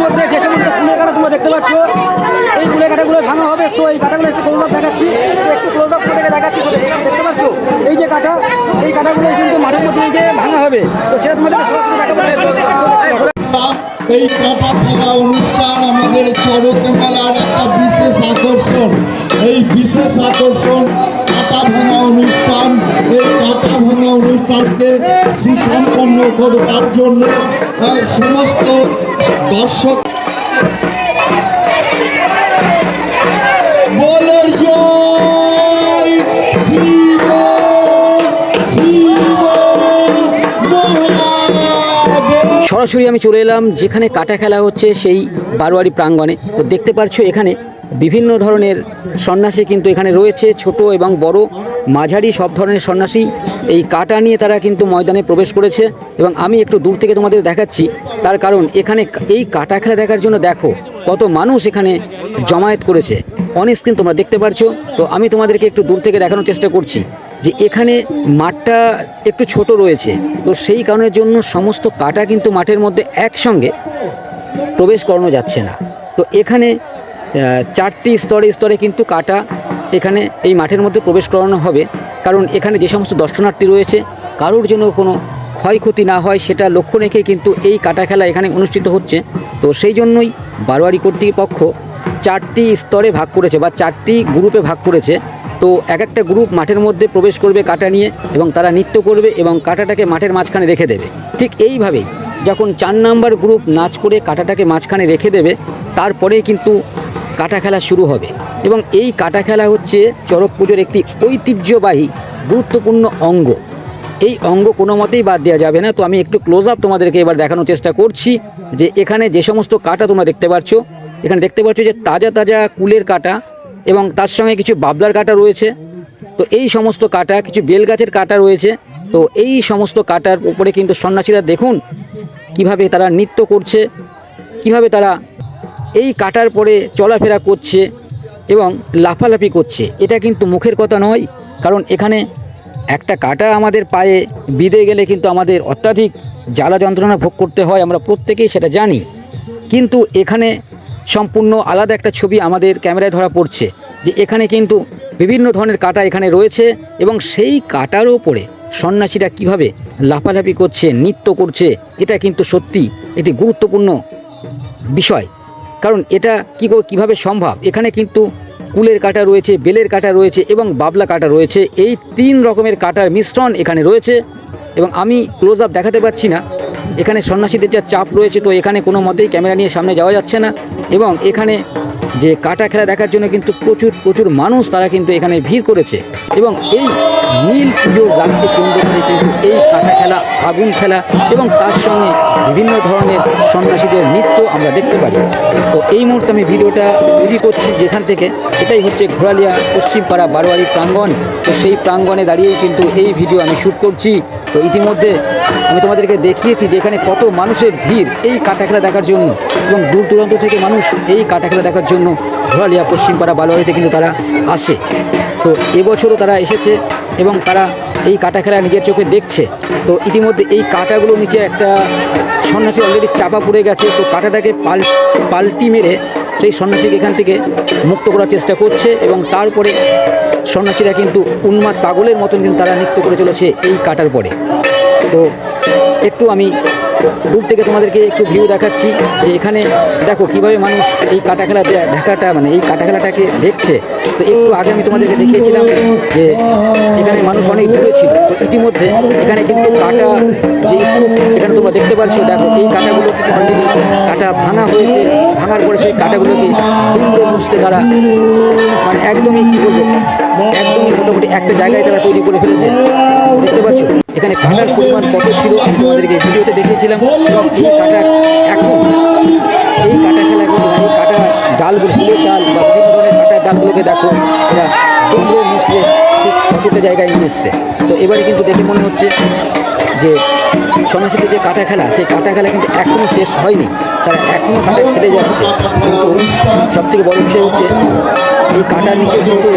ইতিমধ্যে যে সমস্ত কুলের কাটা তোমরা দেখতে পাচ্ছ, এই কুলের কাটাগুলো ভাঙা হবে। তো এই কাটাগুলো একটু ক্লোজ আপ দেখাচ্ছি। একটু ক্লোজ আপ করে দেখাচ্ছি দেখতে পাচ্ছ? এই যে কাটা, এই কাটাগুলো কিন্তু মাঠের মধ্যে ভাঙা হবে। তো সেটা তোমাদের এই কাঁটা খেলা অনুষ্ঠান আমাদের চড়ক মেলার একটা বিশেষ আকর্ষণ। এই বিশেষ আকর্ষণ কাঁটা ভাঙা অনুষ্ঠান, এই কাঁটা ভাঙা অনুষ্ঠানকে সুসম্পন্ন করবার জন্য সমস্ত দর্শক সরাসরি আমি চলে এলাম, যেখানে কাটা খেলা হচ্ছে সেই বারোয়ারি প্রাঙ্গণে। তো দেখতে পাচ্ছ এখানে বিভিন্ন ধরনের সন্ন্যাসী কিন্তু এখানে রয়েছে, ছোট এবং বড়। মাঝারি সব ধরনের সন্ন্যাসী এই কাটা নিয়ে তারা কিন্তু ময়দানে প্রবেশ করেছে এবং আমি একটু দূর থেকে তোমাদের দেখাচ্ছি। তার কারণ এখানে এই কাটা খেলা দেখার জন্য দেখো কত মানুষ এখানে জমায়েত করেছে। অন স্ক্রিন তোমরা দেখতে পারছ। তো আমি তোমাদেরকে একটু দূর থেকে দেখানোর চেষ্টা করছি যে এখানে মাঠটা একটু ছোট রয়েছে। তো সেই কারণের জন্য সমস্ত কাটা কিন্তু মাঠের মধ্যে একসঙ্গে প্রবেশ করানো যাচ্ছে না। তো এখানে চারটি স্তরে স্তরে কিন্তু কাটা এখানে এই মাঠের মধ্যে প্রবেশ করানো হবে। কারণ এখানে যে সমস্ত দর্শনার্থী রয়েছে, কারোর জন্য কোনো ক্ষয়ক্ষতি না হয় সেটা লক্ষ্য রেখে কিন্তু এই কাটা খেলা এখানে অনুষ্ঠিত হচ্ছে। তো সেই জন্যই বারোয়ারি কর্তৃপক্ষ চারটি স্তরে ভাগ করেছে বা চারটি গ্রুপে ভাগ করেছে। তো এক একটা গ্রুপ মাঠের মধ্যে প্রবেশ করবে কাটা নিয়ে এবং তারা নৃত্য করবে এবং কাটাটাকে মাঠের মাঝখানে রেখে দেবে। ঠিক এইভাবেই যখন চার নাম্বার গ্রুপ নাচ করে কাটাটাকে মাঝখানে রেখে দেবে, তারপরেই কিন্তু কাটা খেলা শুরু হবে। এবং এই কাটা খেলা হচ্ছে চড়ক পুজোর একটি ঐতিহ্যবাহী, গুরুত্বপূর্ণ অঙ্গ। এই অঙ্গ কোনো মতেই বাদ দেওয়া যাবে না। তো আমি একটু ক্লোজ আপ তোমাদেরকে এবার দেখানোর চেষ্টা করছি যে এখানে যে সমস্ত কাটা তোমরা দেখতে পাচ্ছ এখানে দেখতে পাচ্ছ যে তাজা তাজা কুলের কাটা এবং তার সঙ্গে কিছু বাবলার কাটা রয়েছে। তো এই সমস্ত কাটা, কিছু বেল গাছের কাটা রয়েছে। তো এই সমস্ত কাটার উপরে কিন্তু সন্ন্যাসীরা দেখুন কীভাবে তারা নৃত্য করছে, কীভাবে তারা এই কাটার পরে চলাফেরা করছে এবং লাফালাফি করছে। এটা কিন্তু মুখের কথা নয়, কারণ এখানে একটা কাটা আমাদের পায়ে বিঁধে গেলে কিন্তু আমাদের অত্যাধিক জ্বালা যন্ত্রণা ভোগ করতে হয়, আমরা প্রত্যেকেই সেটা জানি। কিন্তু এখানে সম্পূর্ণ আলাদা একটা ছবি আমাদের ক্যামেরায় ধরা পড়ছে, যে এখানে কিন্তু বিভিন্ন ধরনের কাটা এখানে রয়েছে এবং সেই কাটার ওপরে সন্ন্যাসীরা কীভাবে লাফালাফি করছে, নৃত্য করছে, এটা কিন্তু সত্যি একটি গুরুত্বপূর্ণ বিষয়। কারণ এটা কী কীভাবে কীভাবে সম্ভব? এখানে কিন্তু কুলের কাটা রয়েছে, বেলের কাটা রয়েছে এবং বাবলা কাটা রয়েছে। এই তিন রকমের কাটার মিশ্রণ এখানে রয়েছে এবং আমি ক্লোজ আপ দেখাতে পাচ্ছি না। এখানে সন্ন্যাসীদের যা চাপ রয়েছে, তো এখানে কোনো মতেই ক্যামেরা নিয়ে সামনে যাওয়া যাচ্ছে না এবং এখানে যে কাটা খেলা দেখার জন্য কিন্তু প্রচুর প্রচুর মানুষ তারা কিন্তু এখানে ভিড় করেছে। এবং এই নীল পুজো রাগকে কেন্দ্র করে কিন্তু এই কাটা খেলা আগুন খেলা এবং তার সঙ্গে বিভিন্ন ধরনের সন্ন্যাসীদের নৃত্য আমরা দেখতে পারি। তো এই মুহূর্তে আমি ভিডিওটা তৈরি করছি যেখান থেকে, এটাই হচ্ছে ঘোরালিয়া পশ্চিমপাড়া বারোয়ারি প্রাঙ্গণ। তো সেই প্রাঙ্গণে দাঁড়িয়েই কিন্তু এই ভিডিও আমি শ্যুট করছি। তো ইতিমধ্যে আমি তোমাদেরকে দেখিয়েছি যে এখানে কত মানুষের ভিড় এই কাটা খেলা দেখার জন্য এবং দূর দূরান্ত থেকে মানুষ এই কাটা খেলা দেখার জন্য ঘোরালিয়া পশ্চিমপাড়া বারোয়ারিতে কিন্তু তারা আসে। তো এবছরও তারা এসেছে এবং তারা এই কাটা খেলা নিজের চোখে দেখছে। তো ইতিমধ্যে এই কাটাগুলো নিচে একটা সন্ন্যাসী অলরেডি চাপা পড়ে গেছে। তো কাটাটাকে পাল, পাল্টি মেরে সেই সন্ন্যাসীকে এখান থেকে মুক্ত করার চেষ্টা করছে এবং তারপরে সন্ন্যাসীরা কিন্তু উন্মাদ পাগলের মতন কিন্তু তারা নৃত্য করে চলেছে এই কাটার পরে। তো একটু আমি দূর থেকে তোমাদেরকে একটু ভিউ দেখাচ্ছি যে এখানে দেখো কীভাবে মানুষ এই কাটা খেলা দেখাটা মানে এই কাটা খেলাটাকে দেখছে। তো একটু আগে আমি তোমাদেরকে দেখিয়েছিলাম যে এখানে মানুষ অনেক দূরে ছিল। তো ইতিমধ্যে এখানে কিন্তু কাটা যে এখানে তোমরা দেখতে পাচ্ছ দেখো এই কাটাগুলো কিন্তু কাটা ভাঙা হয়েছে। ভাঙার পরে সেই কাটাগুলোকে মুছতে তারা মানে একদমই কী বলব, একদমই মোটামুটি একটা জায়গায় তারা তৈরি করে ফেলেছে। দেখতে পাচ্ছ? এখানে কাটার পরিমাণ কত ছিল আমি তোমাদেরকে ভিডিওতে দেখিয়েছিলাম। এবং এই কাটা এখন এই কাটা খেলা কিন্তু এই কাটা ডালগুলো, ফুলের ডাল বা বিভিন্ন ধরনের কাটার ডালগুলোকে দেখো, এরা দুমড়ে মুছিয়ে ঠিক জায়গায় এসছে। তো এবারে কিন্তু দেখে মনে হচ্ছে যে সন্ন্যাসীদের যে কাটা খেলা, সেই কাটা খেলা কিন্তু এখনও শেষ হয়নি। তারা এখনও কাটা খেলে যাচ্ছে। কিন্তু সবথেকে বড় বিষয় হচ্ছে এই কাটার নিচে কিন্তু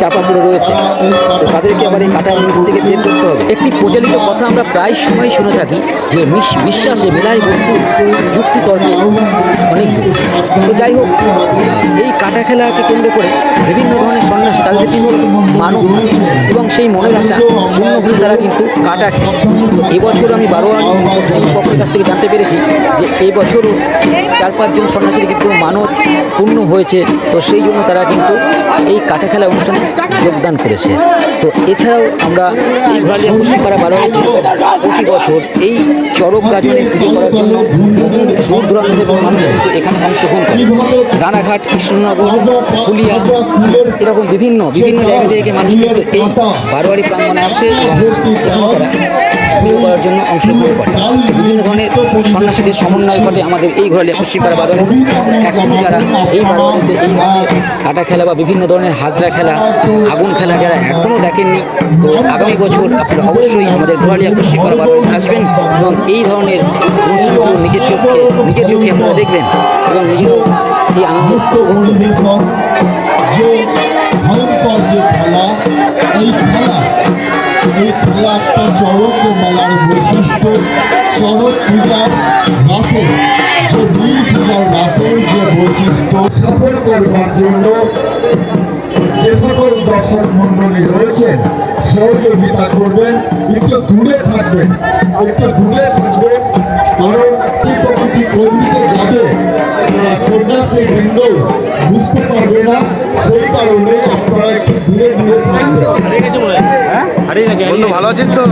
চাপা পড়ে রয়েছে। তো তাদেরকে আবার এই কাটার নিচ থেকে বের করতে হবে। একটি প্রচলিত কথা আমরা প্রায় সময় শুনে থাকি যে বিশ্বাসে মেলায় বস্তু যুক্তি তর্কে অনেক তো যাই হোক, এই কাটা খেলাকে কেন্দ্র করে বিভিন্ন ধরনের সন্ন্যাসী তাদের কিন্তু মানব এবং সেই মনের আশা পূর্ণ হয়ে তারা কিন্তু কাটা খেলে। তো এবছর আমি বারোয়ারি পক্ষের কাছ থেকে জানতে পেরেছি যে এই বছরও চার পাঁচজন সন্ন্যাসীর কিন্তু মানত পূর্ণ হয়েছে। তো সেই জন্য তারা কিন্তু এই কাটা খেলা অনুষ্ঠানে যোগদান করেছে। তো এছাড়াও আমরা এই পশ্চিমপাড়া বারোয়ারিতে প্রতি বছর এই চরক গাজনে পুজো করার জন্য বহু দূর দূরান্ত মানুষ এখানে অংশগ্রহণ করে। রানাঘাট, কৃষ্ণনগর, ফুলিয়া, এরকম বিভিন্ন বিভিন্ন জায়গা থেকে মানুষ কিন্তু এই বারোয়ারি প্রাঙ্গনে আসে এবং তারা পুজো করার জন্য অংশগ্রহণ করে বিভিন্ন ধরনের সন্ন্যাসীদের সমন্বয় ঘটে আমাদের এই ঘোরালিয়া পশ্চিমপাড়া বারোয়ারি এখন যারা এই বারোয়ারিতে এই কাটা খেলা বা বিভিন্ন ধরনের হাজরা খেলা, আগুন খেলা যারা এখনও দেখেননি, তো আগামী বছর আপনারা অবশ্যই আমাদের ঘোরালিয়া পশ্চিমপাড়া বারোয়ারিতে আসবেন এবং এই ধরনের অনুষ্ঠানগুলো নিজের চোখে নিজের চোখে আপনারা দেখবেন এবং নিজের এই আনন্দ এই খেলা একটা মেলার বৈশিষ্ট্য। চড়ক পূজার যে নীল পূজার রাতের যে বৈশিষ্ট্য, সফল জন্য যে সকল দর্শক মন্ডলী রয়েছেন সহযোগিতা করবেন, একটু দূরে থাকবেন, একটু দূরে থাকবেন, কারণ কর্মীতে যাবে সন্ন্যাসী বৃন্দ বুঝতে পারবে না সেই কারণে আপনারা একটু দূরে দূরে থাকবেন। ভালো আছেন তো?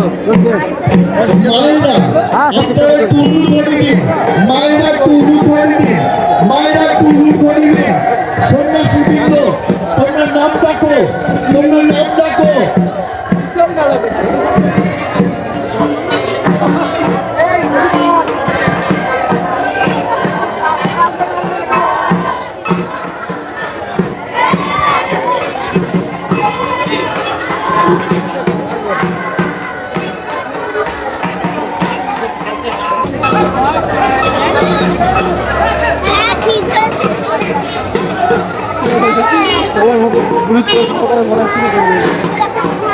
মায়েরা আপনারা একটু উলুধ্বনি দিন মায়েরা একটু উলুধ্বনি দিন মায়েরা একটু উলুধ্বনি দিন সন্ন্যাসী বৃন্দ তোমরা নাম ডাকো তোমরা নাম ডাকো। Bueno, bruto, eso para la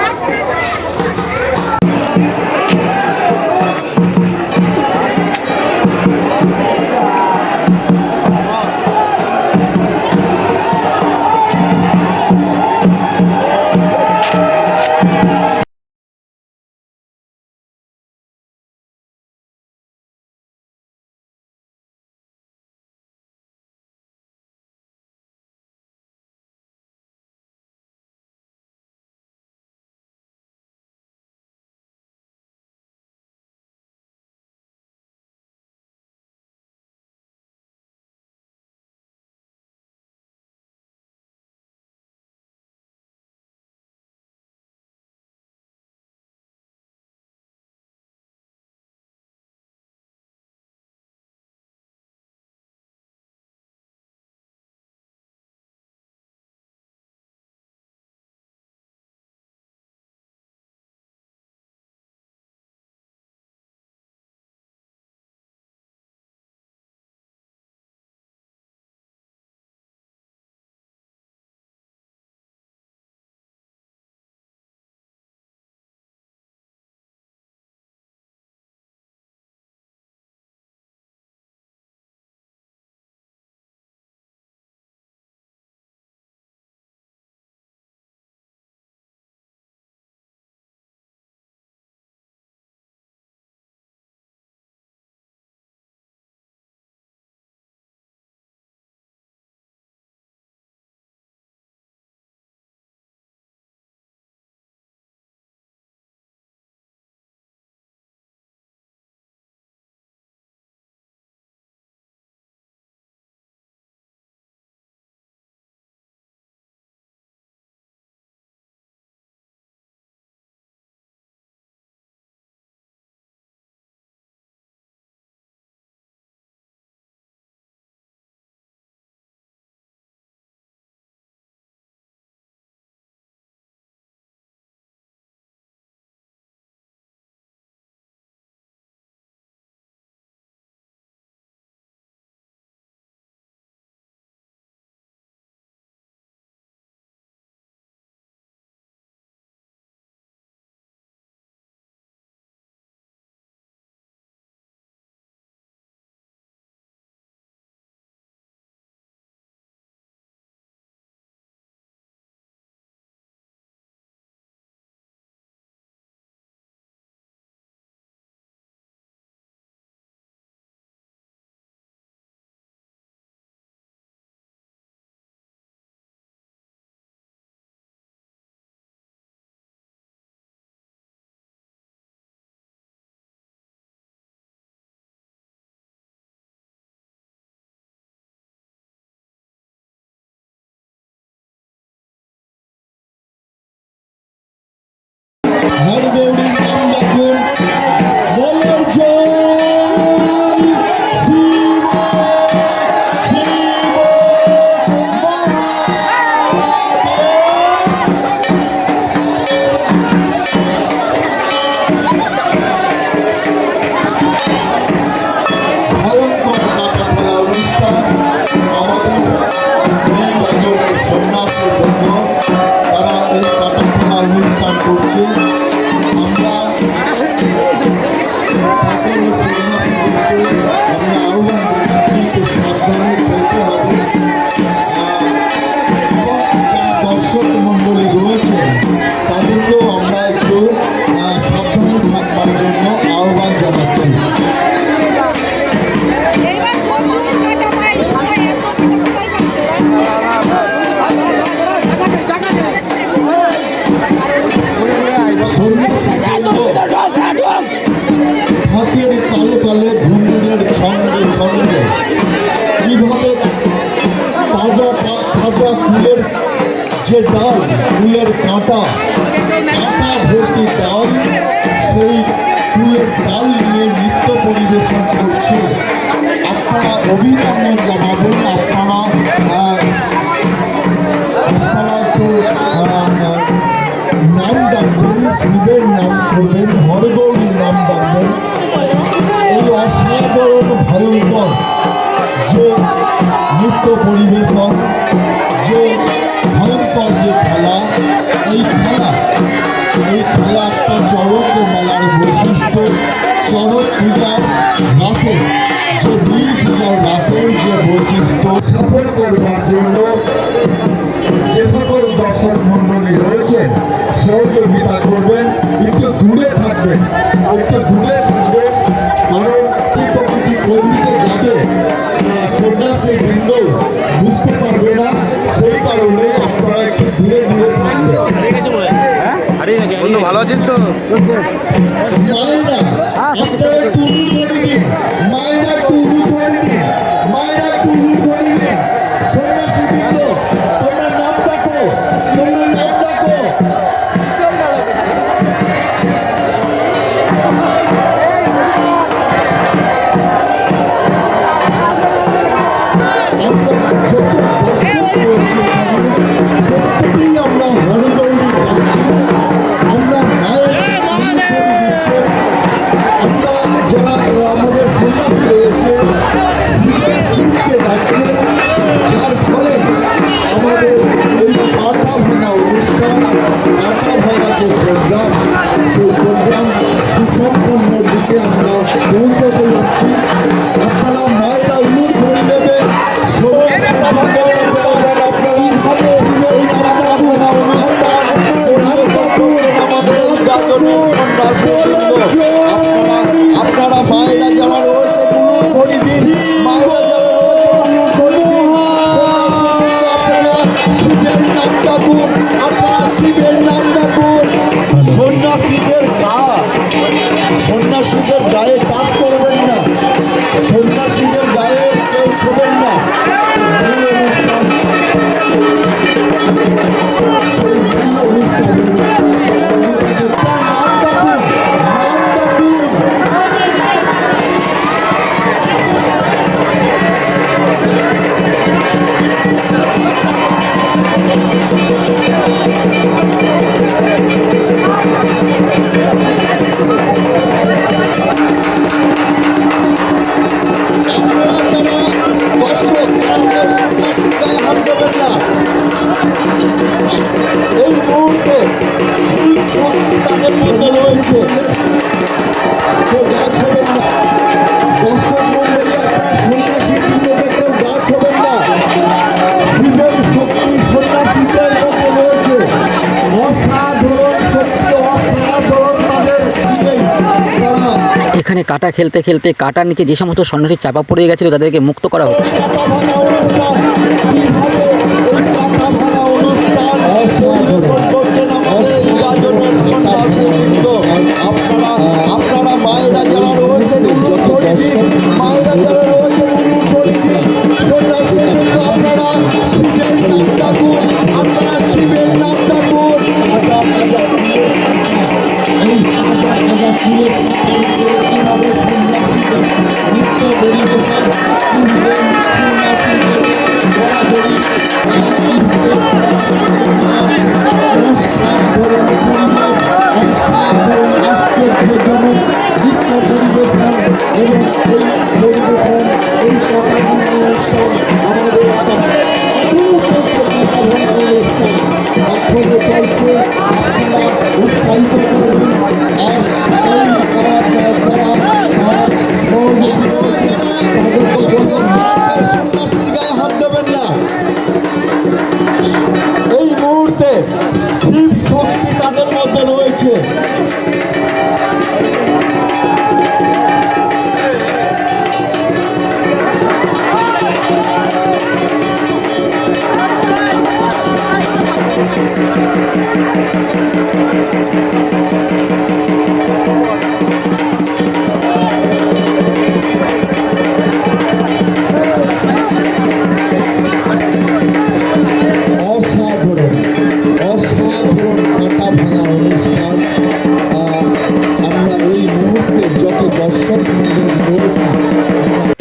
কাঁটা কাঁটা ভর্তি ডাল সেই ফুলের ডাল নিয়ে নৃত্য পরিবেশন করছে। আপনারা অভিনন্দন জানাবেন, আপনারা আপনারা তো নাম ডাকবেন, শিবের নাম করবেন হরগৌরীর নাম ডাকবেন। এই অসাধারণ ভয়ঙ্কর যে নৃত্য পরিবেশন, যে ভয়ঙ্কর যে খেলা, এই খেলা এই খেলা একটা চরক মেলার বৈশিষ্ট্য। চরক পূজার রাতে, যে নীল পূজার রাতের যে বৈশিষ্ট্য। সফল করবার জন্য যে সকল দর্শক রয়েছে, সহযোগিতা করবেন, একটু দূরে থাকবেন, একটু দূরে থাকবেন। কারণ কর্মীতে যাবে সন্ন্যাসী বৃন্দ Good. 좋 아! 좋 아! সেখানে কাটা খেলতে খেলতে কাটার নিচে যে সমস্ত সন্ন্যাসী চাপা পড়ে গেছিল তাদেরকে মুক্ত করা হচ্ছে। বলতে চাইছি আপনারা উৎসাহিত করুন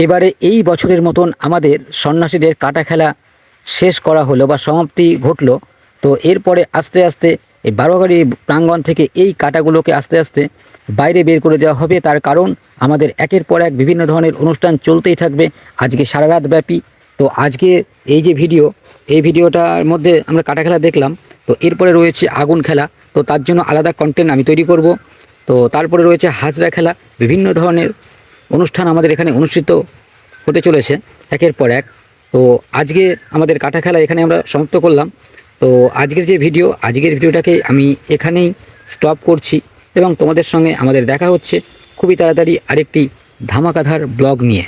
এবারে এই বছরের মতন আমাদের সন্ন্যাসীদের কাটা খেলা শেষ করা হলো বা সমাপ্তি ঘটলো। তো এরপরে আস্তে আস্তে এই বারোয়ারি প্রাঙ্গণ থেকে এই কাটাগুলোকে আস্তে আস্তে বাইরে বের করে দেওয়া হবে। তার কারণ আমাদের একের পর এক বিভিন্ন ধরনের অনুষ্ঠান চলতেই থাকবে আজকে সারা রাত ব্যাপী। তো আজকে এই যে ভিডিও, এই ভিডিওটার মধ্যে আমরা কাটা খেলা দেখলাম। তো এরপরে রয়েছে আগুন খেলা। তো তার জন্য আলাদা কন্টেন্ট আমি তৈরি করব। তো তারপরে রয়েছে হাজরা খেলা। বিভিন্ন ধরনের অনুষ্ঠান আমাদের এখানে অনুষ্ঠিত হতে চলেছে, একের পর এক। তো আজকে আমাদের কাটা খেলা এখানে আমরা সমাপ্ত করলাম। তো আজকের যে ভিডিও, আজকের ভিডিওটাকে আমি এখানেই স্টপ করছি এবং তোমাদের সঙ্গে আমাদের দেখা হচ্ছে। খুবই তাড়াতাড়ি আরেকটি ধামাকাধার ব্লগ নিয়ে।